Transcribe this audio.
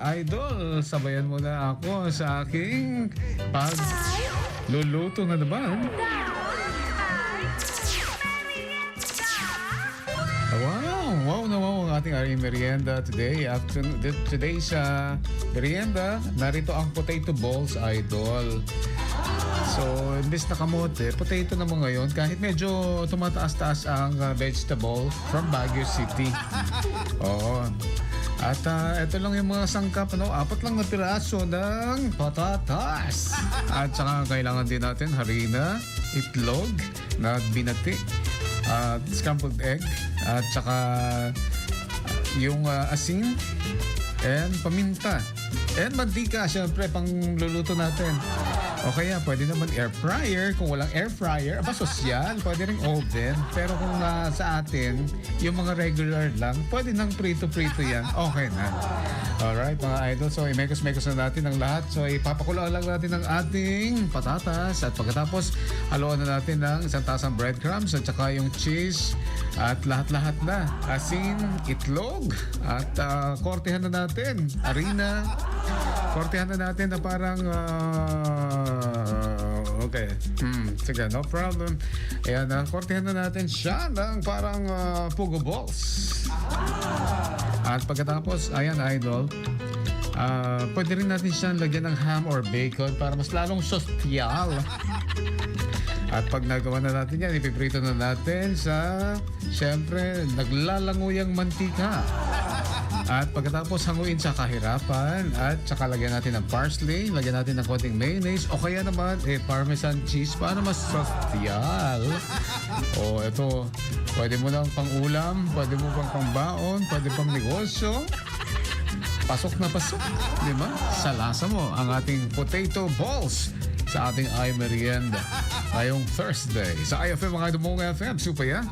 idol, sabayan mo na ako sa aking pag luluto na naman. Wow! Wow na wow ang ating aring merienda today. After, today sa merienda, narito ang potato balls, idol. So, imbes na kamote, potato naman ngayon kahit medyo tumataas-taas ang uh, vegetable from Baguio City. Oo. At uh, ito lang yung mga sangkap, ano, apat lang na piraso ng patatas. At saka kailangan din natin harina, itlog na binati, at scrambled egg, at saka yung uh, asin, and paminta. And mantika, syempre, pang luluto natin. O kaya, pwede naman air fryer. Kung walang air fryer, aba sosyal, pwede rin oven. Pero kung uh, sa atin, yung mga regular lang, pwede nang prito-prito yan. Okay na. Alright, mga idol. So, imekos-mekos na natin ang lahat. So, ipapakulaan lang natin ang ating patatas. At pagkatapos, haluan na natin ng isang tasang breadcrumbs at saka yung cheese at lahat-lahat na. Asin, itlog, at uh, kortehan na natin. Harina, kortehan na natin na parang ah, okay. Hmm, sige, no problem. Ayan, uh, kortehan na natin siya ng parang ah, pugo balls. At pagkatapos, ayan, idol, ah pwede rin natin siyang lagyan ng ham or bacon para mas lalong sosyal. At pag nagawa na natin yan, ipiprito na natin sa, syempre, naglalanguyang mantika. At pagkatapos hanguin sa kahirapan at saka lagyan natin ng parsley, lagyan natin ng konting mayonnaise o kaya naman eh, parmesan cheese para mas sosyal. O ito, pwede mo lang pang ulam, pwede mo pang pangbaon, pwede pang negosyo. Pasok na pasok, di ba? Sa lasa mo ang ating potato balls sa ating ay merienda ngayong Thursday. Sa IFM mga Dumong FM, super yan.